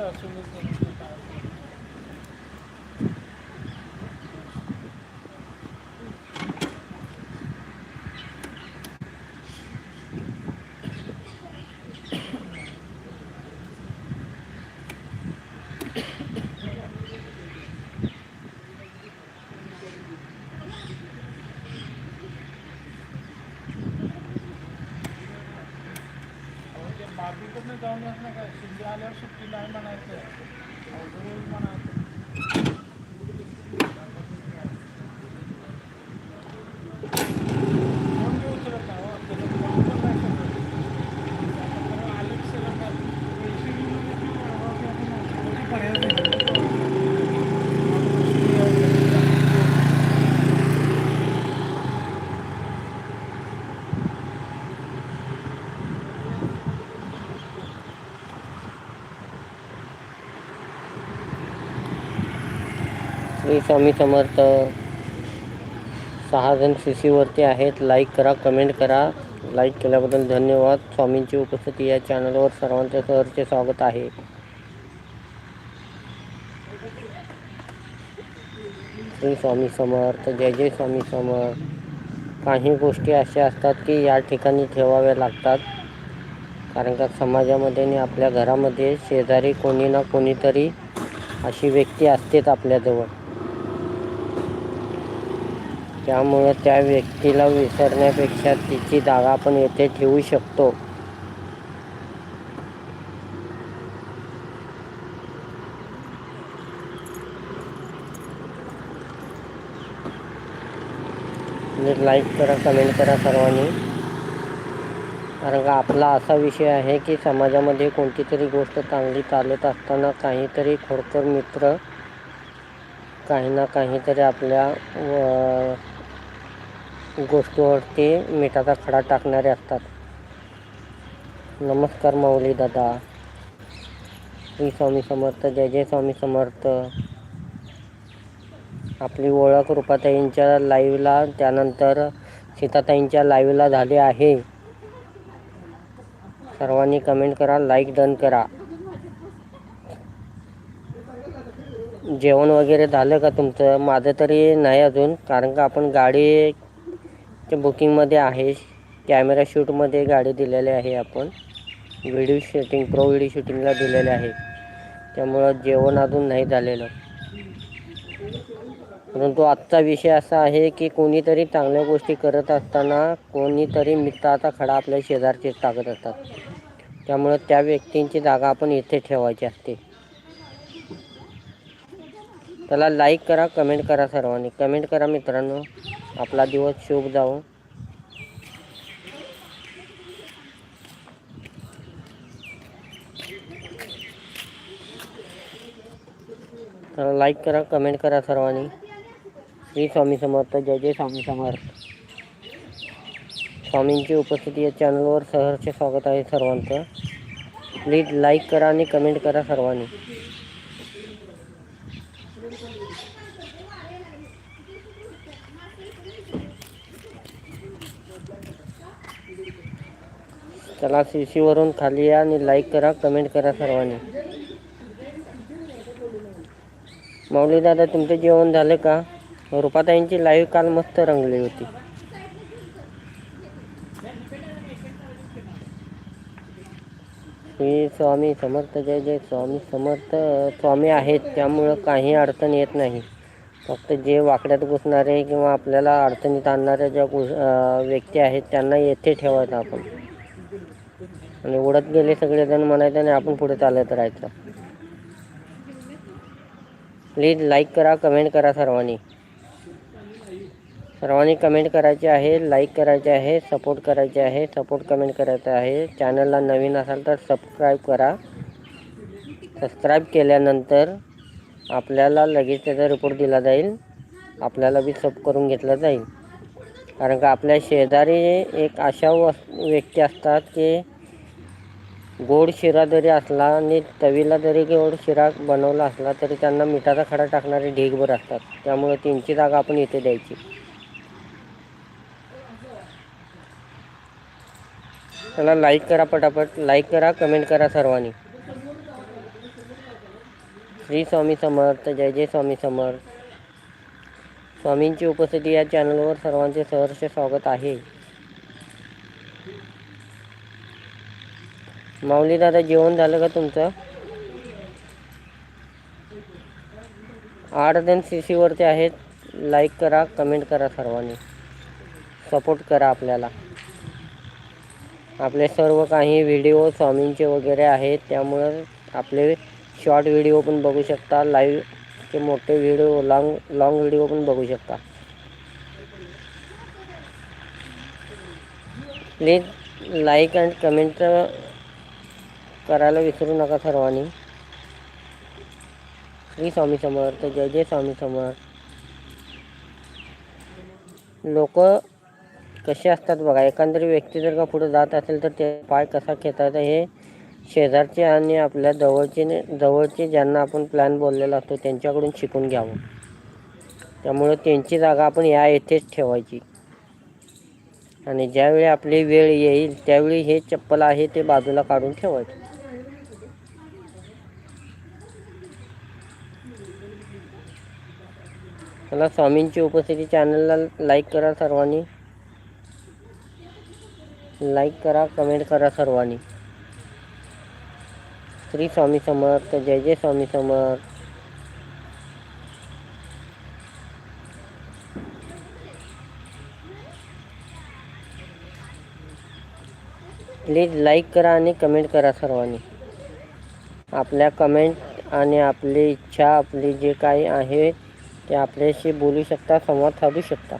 Да, 弟 काय जाऊन येत नाही काय? शिंदे आल्यावर सुट्टी नाही म्हणायचं. म्हणायचं फोन बी उचलत नाही हो. त्याचं फोन पण नाही सगळं. आता परवा आलं की सगळं काय, पैसे घेऊन येते की परवा बी आपण औषधाची पर्याय नाही. श्री स्वामी समर्थ. सहा जण सी सीवरती आहेत. लाईक करा कमेंट करा. लाईक केल्याबद्दल धन्यवाद. स्वामींची उपस्थिती या चॅनलवर सर्वांचे सहरचे स्वागत आहे. श्री स्वामी समर्थ. जय जय स्वामी समर्थ. काही गोष्टी अशा असतात की या ठिकाणी ठेवाव्या लागतात. कारण का समाजामध्ये आणि आपल्या घरामध्ये शेजारी कोणी ना कोणीतरी अशी व्यक्ती असतेच आपल्याजवळ. त्यामुळं त्या व्यक्तीला विसरण्यापेक्षा तिची जागा आपण येथे ठेवू शकतो. लाईक करा कमेंट करा सर्वांनी. कारण का आपला असा विषय आहे की समाजामध्ये कोणती तरी गोष्ट चांगली चालत असताना काहीतरी खोडकर मित्र काही ना काहीतरी आपल्या गोष्टीवरती मिठाचा खडा टाकणारे असतात. नमस्कार माऊली दादा. श्री स्वामी समर्थ जय जय स्वामी समर्थ. आपली ओळख रूपाताईंच्या लाईव्हला त्यानंतर सीताताईंच्या लाईव्हला झाली आहे. सर्वांनी कमेंट करा लाईक डन करा. जेवण वगैरे झालं का तुमचं? माझं तरी नाही अजून कारण का आपण गाडी बुकिंगमध्ये आहे. कॅमेरा शूटमध्ये गाडी दिलेली आहे आपण. व्हिडिओ शूटिंग प्रो व्हिडिओ शूटिंगला दिलेले आहे. त्यामुळं जेवण अजून नाही झालेलं. परंतु आजचा विषय असा आहे की कोणीतरी चांगल्या गोष्टी करत असताना कोणीतरी मित्राचा खडा आपल्या शेजारचे टाकत असतात. त्यामुळं त्या व्यक्तींची जागा आपण इथे ठेवायची असते. त्याला लाईक करा कमेंट करा सर्वांनी. कमेंट करा मित्रांनो. आपला दिवस शुभ जावो. तर लाईक करा कमेंट करा सर्वांनी. श्री स्वामी समर्थ जय जय स्वामी समर्थ. स्वामींची उपस्थिती या चॅनलवर सहर्ष स्वागत आहे सर्वांचं. प्लीज लाईक करा आणि कमेंट करा सर्वांनी. चला सी सीवरून खाली या आणि लाईक करा कमेंट करा सर्वांनी. माऊली दादा तुमचं जेवण झालं का? रुपाताईंची लाईव्ह काल मस्त रंगली होती. श्री स्वामी समर्थ जय जय स्वामी समर्थ. स्वामी आहेत त्यामुळं काही अडचण येत नाही. फक्त जे वाकड्यात घुसणारे किंवा आपल्याला अडचणीत आणणाऱ्या ज्या व्यक्ती आहेत त्यांना येथे ठेवायचं आपण. आणि उडत गेले सगळेजण म्हणायचं आणि आपण पुढे चालत राहायचं प्लीज लाईक करा कमेंट करा सर्वांनी. सर्वांनी कमेंट करायचे आहे लाईक करायचे आहे सपोर्ट करायचे आहे सपोर्ट कमेंट करायचं आहे. चॅनलला नवीन असाल तर सबस्क्राईब करा. सबस्क्राईब केल्यानंतर आपल्याला लगेच त्याचा रिपोर्ट दिला जाईल. आपल्याला बी सब करून घेतलं जाईल. कारण का आपल्या शेजारी एक अशा व्यक्ती असतात की गोड शिरा जरी असला आणि तवीला जरी गोड शिरा बनवला असला तरी त्यांना मिठाचा खडा टाकणारे ढीगभर असतात. त्यामुळे त्यांची जागा आपण इथे द्यायची. त्याला लाईक करा पटापट. लाईक करा कमेंट करा सर्वांनी. श्री स्वामी समर्थ जय जय स्वामी समर्थ. स्वामींची उपस्थिती या चॅनलवर सर्वांचे सहर्ष स्वागत आहे. माऊली दादा जेवण झालं का तुमचं? आठ जण सी सीवरती आहेत. लाईक करा कमेंट करा सर्वांनी. सपोर्ट करा आपल्याला. आपले सर्व काही व्हिडिओ स्वामींचे वगैरे आहेत. त्यामुळं आपले शॉर्ट व्हिडिओ पण बघू शकता. लाईव्हचे मोठे व्हिडिओ लाँग लाँग व्हिडिओ पण बघू शकता. प्लीज लाईक अँड कमेंट करायला विसरू नका सर्वांनी. श्री स्वामी समर्थ जय जय स्वामी समर्थ. लोक कसे असतात बघा एखादी व्यक्ती जर का पुढे जात असेल तर ते पाय कसा खेचायचा हे शेजारचे आणि आपल्या जवळचे जवळचे ज्यांना आपण प्लॅन बोललेला असतो त्यांच्याकडून शिकून घ्यावं. त्यामुळं त्यांची जागा आपण या येथेच ठेवायची. आणि ज्यावेळी आपली वेळ येईल त्यावेळी हे चप्पल आहे ते बाजूला काढून ठेवायचं. मला स्वामींची उपस्थिती चॅनलला लाईक करा सर्वांनी. लाईक करा कमेंट करा सर्वांनी. श्री स्वामी समर्थ जय जय स्वामी समर्थ. प्लीज लाईक करा आणि कमेंट करा सर्वांनी. आपल्या कमेंट आणि आपली इच्छा आपली जे काही आहे ते आपल्याशी बोलू शकता संवाद साधू शकता.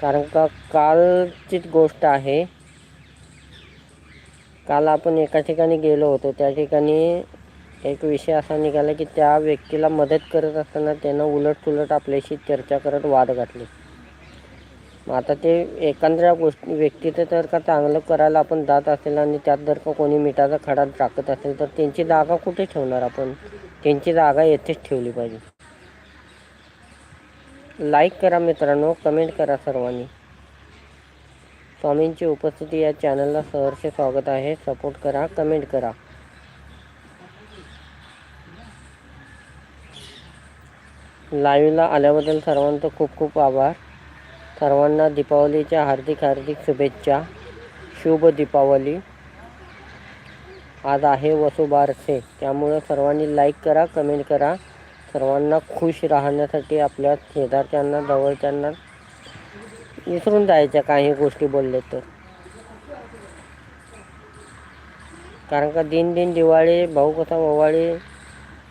कारण का कालचीच गोष्ट आहे. काल आपण एका ठिकाणी गेलो होतो त्या ठिकाणी एक विषय असा निघाला की त्या व्यक्तीला मदत करत असताना त्यानं उलट सुलट आपल्याशी चर्चा करत वाद घातले. आता ते एखाद्या गोष्टी व्यक्तीचं जर का चांगलं करायला आपण जात असेल आणि त्यात जर का कोणी मिठाचा खडा टाकत असेल तर त्यांची जागा कुठे ठेवणार आपण? त्यांची जागा येथेच ठेवली पाहिजे. लाईक करा मित्रांनो कमेंट करा सर्वांनी. स्वामींची उपस्थिती या चॅनलला सहर्ष स्वागत आहे. सपोर्ट करा कमेंट करा. लाईव्हला आल्याबद्दल सर्वांचं खूप खूप आभार. सर्वांना दीपावलीच्या हार्दिक हार्दिक शुभेच्छा. शुभ दीपावली. आज आहे वसुबारसे. त्यामुळं सर्वांनी लाईक करा कमेंट करा. सर्वांना खुश राहण्यासाठी आपल्या शेजारच्यांना जवळच्यांना विसरून जायच्या काही गोष्टी बोलले तर. कारण का दिन दिन दिवाळी भाऊ कसा ओवाळी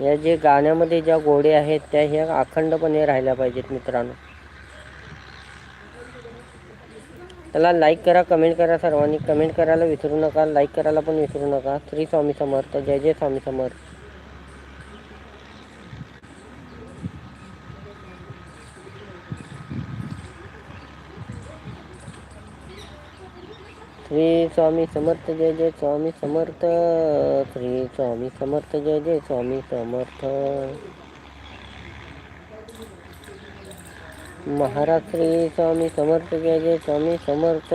या जे गाण्यामध्ये ज्या गोडी आहेत त्या ह्या अखंडपणे राहिल्या पाहिजेत मित्रांनो. त्याला लाईक करा कमेंट करा सर्वांनी. कमेंट करायला विसरू नका लाईक करायला पण विसरू नका. श्री स्वामी समर्थ. जय जय स्वामी समर्थ. श्री स्वामी समर्थ जय जय स्वामी समर्थ. श्री स्वामी समर्थ जय जय स्वामी समर्थ. महाराष्ट्री स्वामी समर्थ जय स्वामी समर्थ.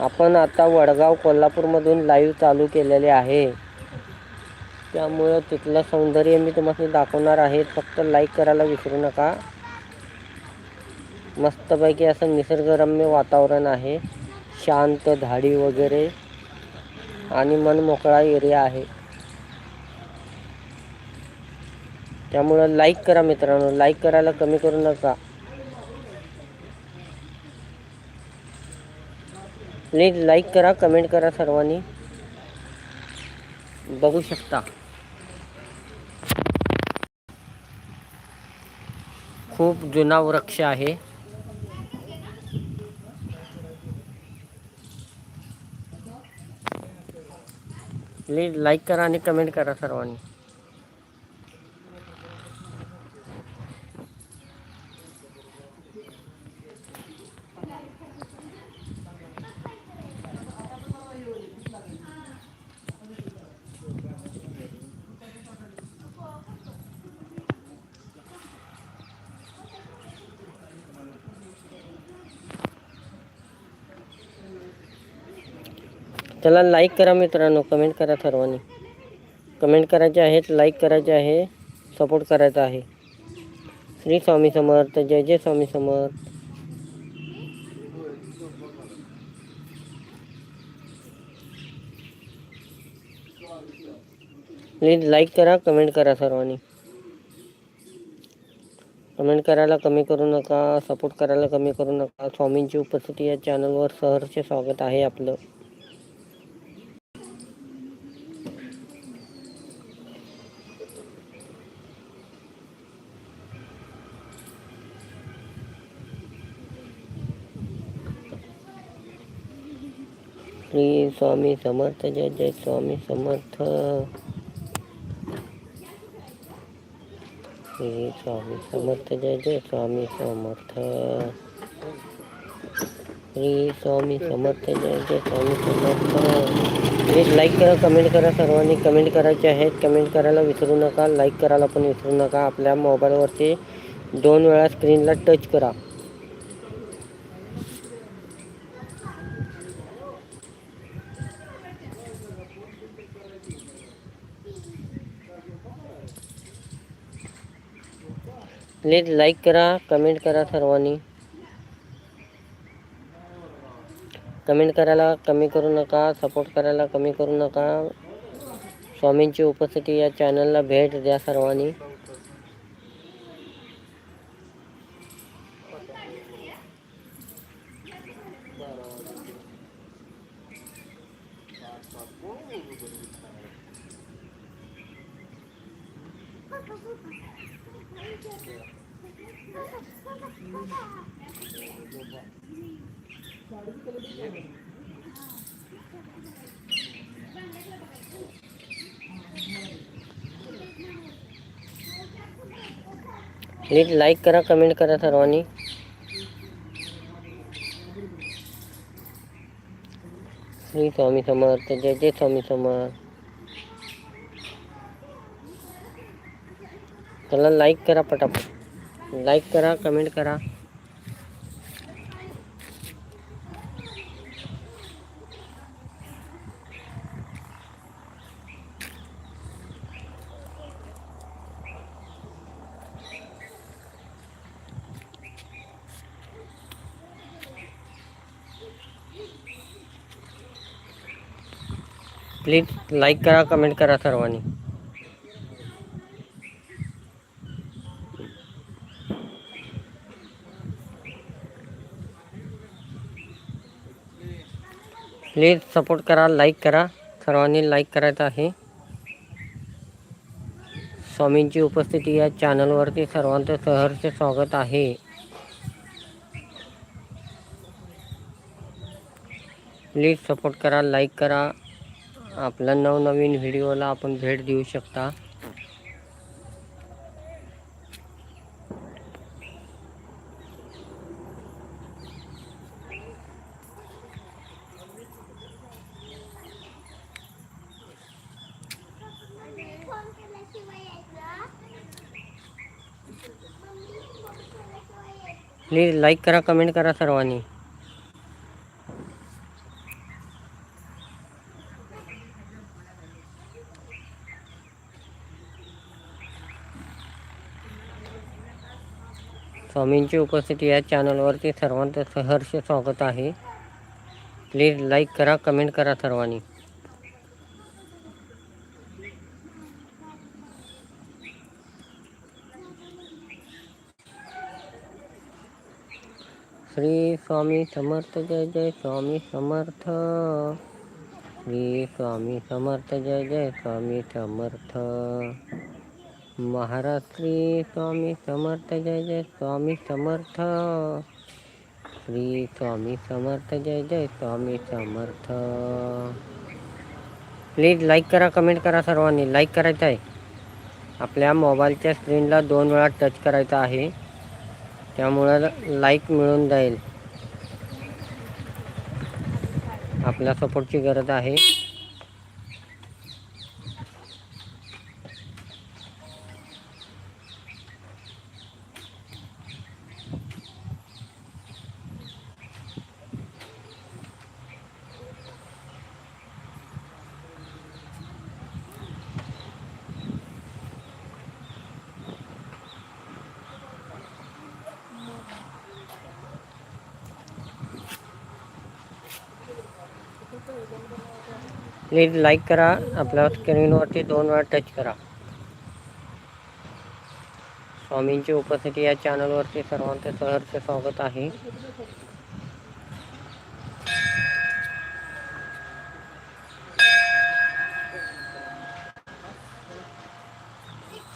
आपण आता वडगाव कोल्हापूरमधून लाईव्ह चालू केलेले आहे. त्यामुळं तिथलं सौंदर्य मी तुम्हाला दाखवणार आहे. फक्त लाईक करायला विसरू नका. मस्तपैकी असं निसर्गरम्य वातावरण आहे. शांत धाडी वगैरे आणि मनमोकळा एरिया आहे. त्यामुळं लाईक करा मित्रांनो. लाईक करायला कमी करू नका. प्लीज़ लाईक करा, कमेंट करा सर्वांनी. बघू शकता. खूप जुना वृक्ष आहे. प्लीज़ लाईक करा कमेंट करा सर्वांनी. चला लाईक करा मित्रांनो कमेंट करा सर्वांनी. कमेंट करायचे आहेत लाईक करायचे आहे सपोर्ट करायचा आहे. श्री स्वामी समर्थ, जय जय स्वामी समर्थ. प्लीज़ लाईक करा कमेंट करा सर्वांनी. कमेंट करायला कमी करू नका सपोर्ट करायला कमी करू नका. स्वामींची उपस्थिती या चॅनलवर सहर्ष स्वागत आहे आपलं. श्री स्वामी समर्थ जय जय स्वामी समर्थ. श्री स्वामी समर्थ जय जय स्वामी समर्थ. श्री स्वामी समर्थ जय जय स्वामी समर्थ. प्लीज लाईक करा कमेंट करा सर्वांनी. कमेंट करायचे आहेत कमेंट करायला विसरू नका. लाईक करायला पण विसरू नका. आपल्या मोबाईलवरती दोन वेळा स्क्रीनला टच करा. प्लीज लाईक करा कमेंट करा सर्वांनी. कमेंट करायला कमी करू नका सपोर्ट करायला कमी करू नका. स्वामींची उपस्थिती या चॅनलला भेट द्या सर्वांनी. प्लीज़ लाईक करा कमेंट करा सर्वांनी श्री स्वामी समर्थ जय जय स्वामी समर्थ चला लाईक करा पटापट लाईक करा कमेंट करा. प्लीज़ लाईक करा कमेंट करा सर्वांनी. प्लीज सपोर्ट करा लाईक करा. सर्वांनी लाईक करायचं आहे. स्वामींची उपस्थिती या चॅनलवरती सर्वांचं सहर्ष स्वागत आहे. प्लीज सपोर्ट करा लाईक करा. आपल्या नवनवीन व्हिडिओला आपण भेट देऊ शकता. प्लीज लाईक करा कमेंट करा सर्वांनी. स्वामींची उपस्थिती या चॅनलवरती सर्वांचं सहर्ष स्वागत आहे. प्लीज लाईक करा कमेंट करा सर्वांनी श्री स्वामी समर्थ जय जय स्वामी समर्थ. श्री स्वामी समर्थ जय जय स्वामी समर्थ. महाराज श्री स्वामी समर्थ जय जय स्वामी समर्थ. श्री स्वामी समर्थ जय जय स्वामी समर्थ. प्लीज लाईक करा कमेंट करा सर्वांनी. लाईक करायचं आहे. आपल्या मोबाईलच्या स्क्रीनला दोन वेळा टच करायचा आहे. त्यामुळं लाईक मिळून जाईल. आपल्या सपोर्टची गरज आहे. प्लीज लाईक करा आपल्या स्क्रीनवरती दोन वेळा टच करा. स्वामींची उपस्थिती या चॅनलवरती सर्वांचे सहर्ष स्वागत आहे.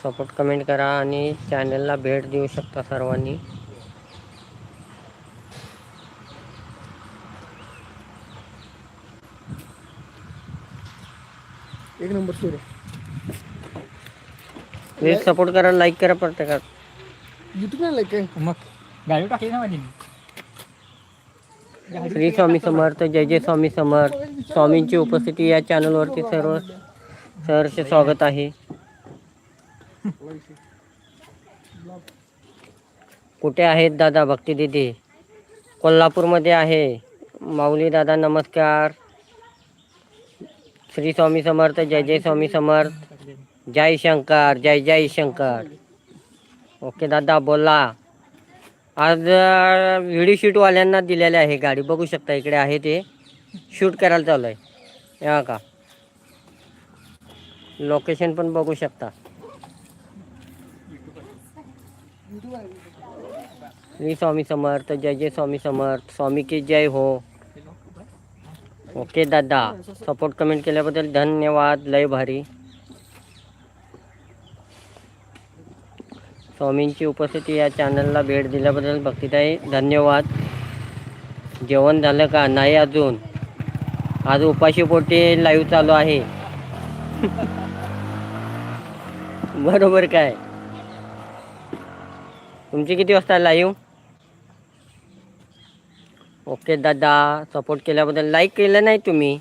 सपोर्ट कमेंट करा आणि चॅनलला भेट देऊ शकता सर्वांनी. एक नंबर प्लीज सपोर्ट करा लाईक करा प्रत्येकात. युट्यूब नाही काय मग गाडी टाकली ना माझी. श्री स्वामी समर्थ जय जय स्वामी समर्थ. स्वामींची उपस्थिती या चॅनलवरती सर्व सहर्ष स्वागत आहे. कुठे आहेत दादा भक्ती दिदी? कोल्हापूरमध्ये आहे. माऊली दादा नमस्कार. श्री स्वामी समर्थ, जय जय स्वामी समर्थ, जय शंकर, जय जय शंकर। ओके दादा, बोला. आज व्हिडिओ शूटवाल्यांना दिलेले आहे गाडी. बघू शकता इकडे आहे ते. शूट करायला चालू आहे या का? लोकेशन पण बघू शकता. श्री स्वामी समर्थ, जय जय स्वामी समर्थ. स्वामी की जय हो. ओके दादा. सपोर्ट कमेंट केल्याबद्दल धन्यवाद. लय भारी. स्वामींची उपस्थिती या चॅनलला भेट दिल्याबद्दल भक्तीताई धन्यवाद. जेवण झालं का? नाही अजून. आज उपाशी पोटी लाईव्ह चालू आहे. बरोबर काय? तुमची किती वाजता लाईव्ह ओके दादा. सपोर्ट केल्याबद्दल लाईक केलं नाही तुम्ही.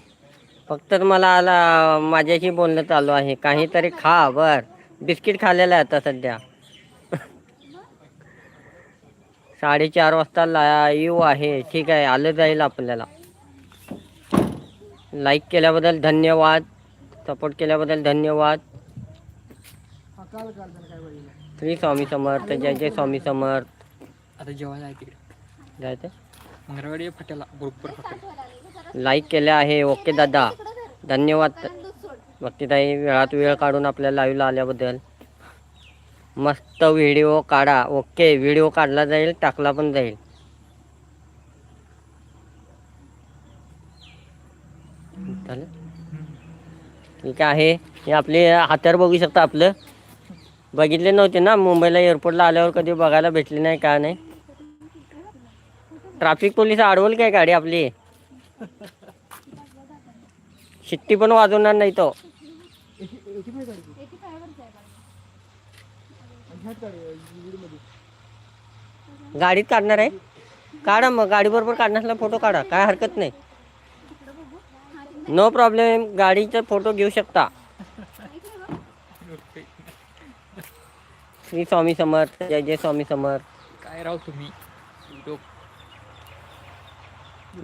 फक्त मला आला माझ्याशी बोलणं चालू आहे. काहीतरी खा बर. बिस्किट खाल्लेलं आहे आता सध्या. साडेचार वाजता लाईव्ह आहे. ठीक आहे आलं जाईल आपल्याला. लाईक केल्याबद्दल धन्यवाद. सपोर्ट केल्याबद्दल धन्यवाद. श्री स्वामी समर्थ. जय जय स्वामी समर्थ. आता जेवायला आहे तिकडे. जायचं मंगळवाडी फाट्याला बरोबर लाईक केले आहे ओके दादा. धन्यवाद. भक्तीताई वेळात वेळ काढून आपल्या लाईव्हला आल्याबद्दल. मस्त व्हिडिओ काढा. ओके व्हिडिओ काढला जाईल टाकला पण जाईल. ठीक आहे. हे आपले हात्यार बघू शकता आपलं. बघितले नव्हते ना? मुंबईला एअरपोर्टला आल्यावर कधी बघायला भेटले नाही का नाही? ट्रॅफिक पोलीस अडवल काय गाडी आपली? शिट्टी पण वाजवणार नाही तो. गाडीत काढणार आहे? काढा मग गाडी बरोबर काढण्यासला फोटो काढा काय हरकत नाही. नो प्रॉब्लेम गाडीचा फोटो घेऊ शकता. श्री स्वामी समर्थ जय जय स्वामी समर्थ. काय राव तुम्ही?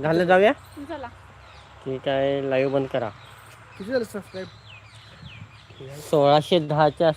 झालं जाऊया? ठीक आहे लाईव्ह बंद करा. किती झालं सबस्क्राईब सोळाशे दहाच्या